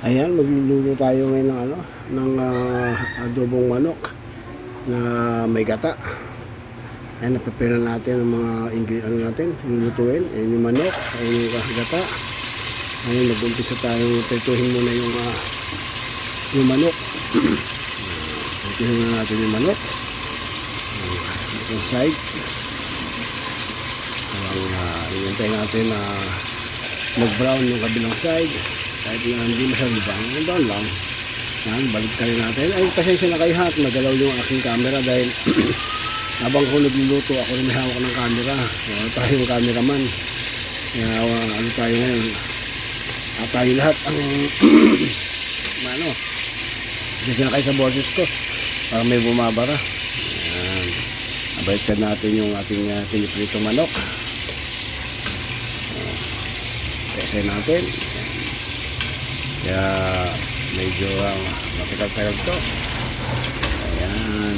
Ayan, magluluto tayo ngayon ng ano, ng ah, adobong manok na may gata. Ayan, naprepare na natin ang mga ano natin, lulutuin. Ayan yung manok, ayan yung ah, gata. Ayan, nag-umpisa tayo, prituhin muna yung, ah, yung manok. prituhin muna natin yung manok. Isang side. Parang uh, inintay natin na mag-brown yung kabilang side. Kahit na hindi masyadong yung brown lang. Yan, balik tayo natin. Ay, pasensya na kayo ha, at nagalaw yung aking camera dahil habang ko nagluluto, ako rin may hawak ng camera. Wala tayong cameraman. Kaya uh, ano tayo ngayon, at tayo lahat ang ano, pasensya na kayo sa boses ko. Parang may bumabara. Yan. Abalikan natin yung ating uh, pinipritong manok. Kasi natin. Kaya medyo ang matagal-tagal to. Ayan.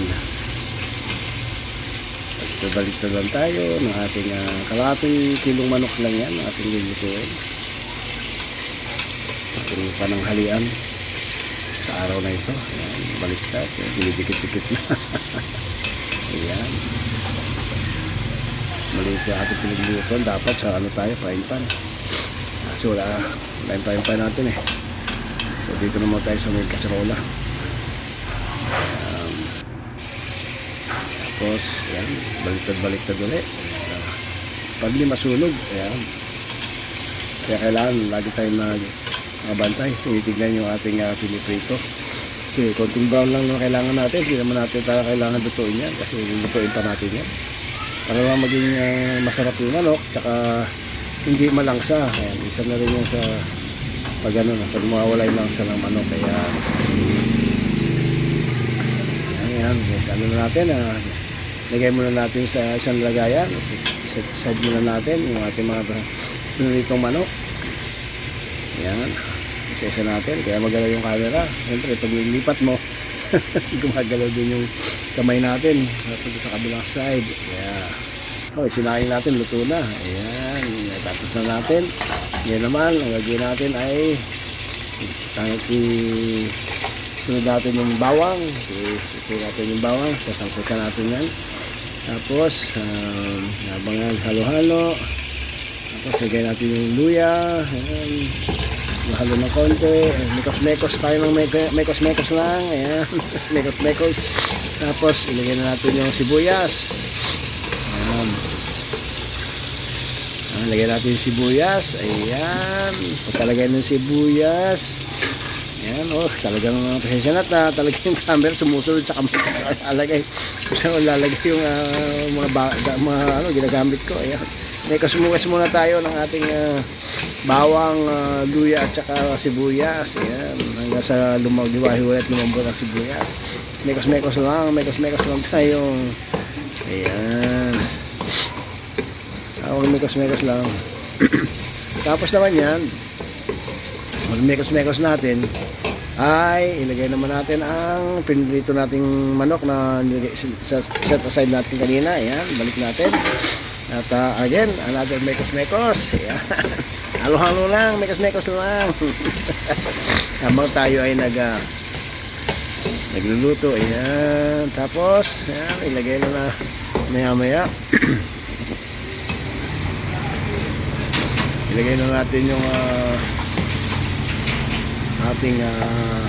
Pagbalik na lang tayo ng ating uh, kalahating kilong manok lang yan ang ating lulutuin. Ating pananghalian sa araw na ito. Ayan, baliktad. Dinidikit-dikit na. Ayan. Maliit yung ating pinaglulutuan. Dapat sa ano tayo, frying pan. So wala, frying pan pa natin eh. So dito naman tayo sa may kaserola. Um, tapos, yan, baliktad-baliktad ulit. Uh, pag di masunog, ayan. Kaya kailangan lagi tayong nag mabantay. Tinitignan yung ating uh, piniprito. Kasi konting brown lang yung kailangan natin. Hindi naman natin talaga kailangan lutuin yan. Kasi lutuin pa natin yan. Para naman maging uh, masarap yung manok. Tsaka hindi malangsa. Ayan, isa na rin yung sa pag ano na, pag mawawala yung langsa ng manok. Kaya ayan, yes, ano na natin ah, lagay muna natin sa isang lagayan. Set muna natin yung ating mga pinulitong manok. Ayan. Isa-isa natin. Kaya magalaw yung camera. Siyempre, pag nilipat mo, gumagalaw din yung kamay natin. Tapos sa kabilang side. Kaya, oh, sinain natin, luto na. Ayan. Tapos na natin. Ngayon naman, ang gagawin natin ay sunod natin yung bawang. Ito natin yung bawang. Sasangkutan natin yan. Tapos, um, habang halo-halo. Tapos, lagay natin yung luya. Ayan. Mahalo ng konti. Mekos-mekos tayo ng mek- mekos-mekos lang. Ayan. Mekos-mekos. Tapos, ilagay na natin yung sibuyas. Ayan. Lagay natin yung sibuyas. Ayan. Pagkalagay ng sibuyas. Ayan, oh, talagang pasensya na ta. Talagang yung camera sumusunod sa camera. Alagay. Kung saan lalagay yung ah, mga, ba, mga ano, ginagamit ko. Ayan. May kasumukas muna tayo ng ating ah, bawang, ah, luya at saka sibuyas. Ayan. Hanggang sa lumagdiwahi ulit lumambot ang sibuyas. Mekos-mekos lang. Mekos-mekos lang tayo. Ayan. Tawag mekos-mekos lang. Tapos naman yan, mag-mekos-mekos natin, ay ilagay naman natin ang pinrito nating manok na set aside natin kanina. Ayan, balik natin. At uh, again, another mekos-mekos. Halo-halo lang, mekos-mekos lang. Habang tayo ay nag ah, nagluluto. Ayan. Tapos, ayan, ilagay na na maya-maya. ilagay na natin yung ah, ating uh,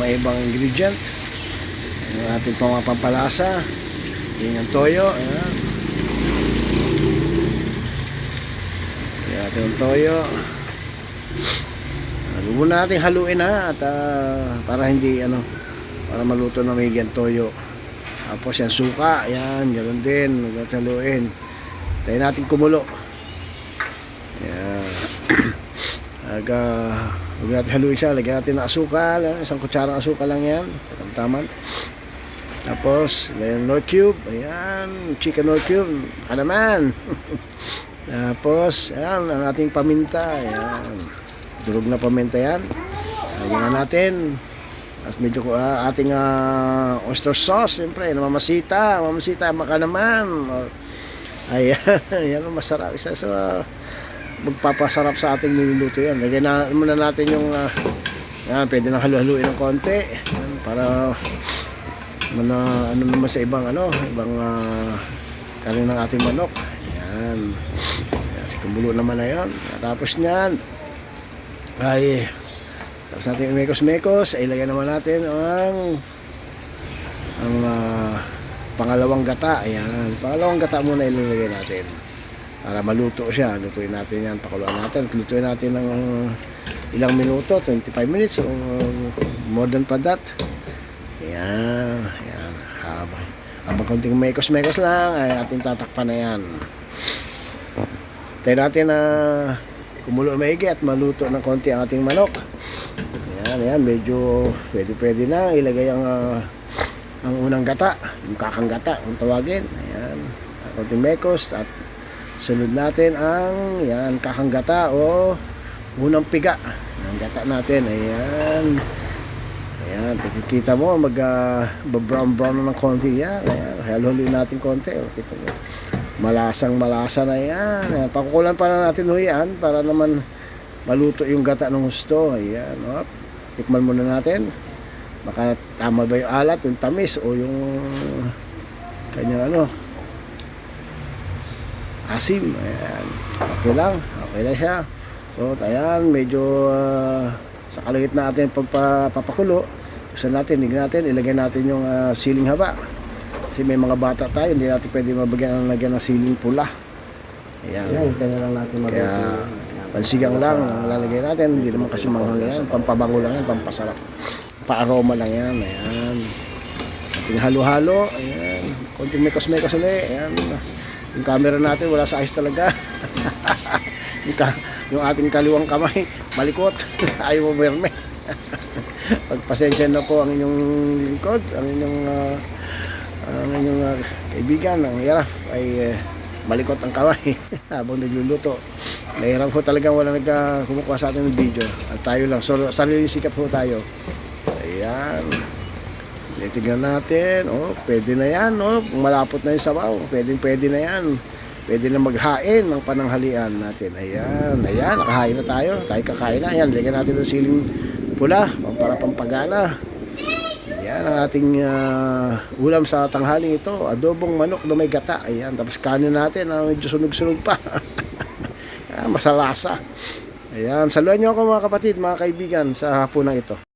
may ibang ingredient. Yung ating pang mga pampalasa yung toyo ayan. Yung ating toyo Huwag muna natin haluin ha at ah, para hindi ano para maluto na may toyo. Tapos yan suka yan ganoon din. Natin haluin. Tayo natin kumulo yan Aga, huwag natin haluin siya. Lagyan natin ng asukal. ah, Isang kutsarang asukal lang yan. Tamtaman. Tapos, lagyan ng Nor Cube. Ayan. Chicken Nor Cube. Baka naman. Tapos, ayan. Ang ating paminta. Ayan. Durog na paminta yan. Lagyan na natin. Tapos medyo ah, ating ah, oyster sauce. Siyempre, namamasita. Namamasita. Baka naman. Ayan. Ayan. Masarap. Isa sa magpapasarap sa ating niluluto yan. Lagyan na muna natin yung uh, Yan, pwede nang halu-haluin ng konti. Yan, para mana, ano naman sa ibang ano, ibang uh, kanin ng ating manok. Yan. Yan si kumulo naman na yan. Tapos niyan, ay, tapos natin mekos-mekos, ay ilagay naman natin ang ang ah, pangalawang gata. Ayan. Pangalawang gata muna ilalagay natin. Para maluto siya. Lutuin natin yan. Pakuluan natin. At Lutuin natin ng ilang minuto. 25 minutes. O more than pa that. Ayan. Ayan. Habang, habang konting mekos-mekos lang, ay ating tatakpan na yan. Tayo natin na kumulo na maigi at maluto ng konti ang ating manok. Ayan, ayan. Medyo pwede-pwede na. Ilagay ang ah, ang unang gata, yung kakang gata, kung tawagin. Ayan, konting mekos at sunod natin ang yan, kakang gata o unang piga ng gata natin. Ayan. Ayan, tikikita mo, mag uh, brown brown na ng konti yan. Ayan, haluhin natin konti. O, kita mo. Malasang malasa na yan. Ayan, pakukulan pa na natin ho yan para naman maluto yung gata ng gusto. Ayan, o. Tikman muna natin baka tama ba yung alat, yung tamis o yung kanyang ano asim ayan. okay lang okay na siya. So ayan medyo ah, sa kalagit natin pagpapakulo gusto natin, hignan natin ilagay natin yung ah, siling haba. Kasi may mga bata tayo hindi natin pwede mabagyan ng lagyan ng siling pula. Ayan. Yan, kaya lang natin kaya pansigang lang ang lalagay natin hindi naman kasi manghang yan. Pampabango lang yan pampasarap. Paaroma lang yan ayan. Ating halo-halo ayan. Konting mekos-mekos ulit ayan yung camera natin wala sa ayos talaga. Yung, ating kaliwang kamay malikot. Ayaw mo merme. Pagpasensya na po ang inyong lingkod ang inyong ah, ang inyong ah, kaibigan ang Yaraf ay eh, malikot ang kamay. Habang nagluluto. Mahirap po talaga wala nagka kumukuha sa atin ng video. At tayo lang so sarili sikap po tayo. Ayan Titignan natin, oh, pwede na yan, oh, malapot na yung sabaw, pwede, pwede na yan. Pwede na maghain ng pananghalian natin. Ayan, ayan, nakahain na tayo. Tayo kakain na. Ayan, lagyan natin ng siling pula, para pampagana. Ayan ang ating ah, ulam sa tanghaling ito. Adobong manok na may gata. Ayan, tapos kanin natin, na medyo sunog-sunog pa. Ayan, masalasa. Ayan, saluhan niyo ako mga kapatid, mga kaibigan sa hapunan ito.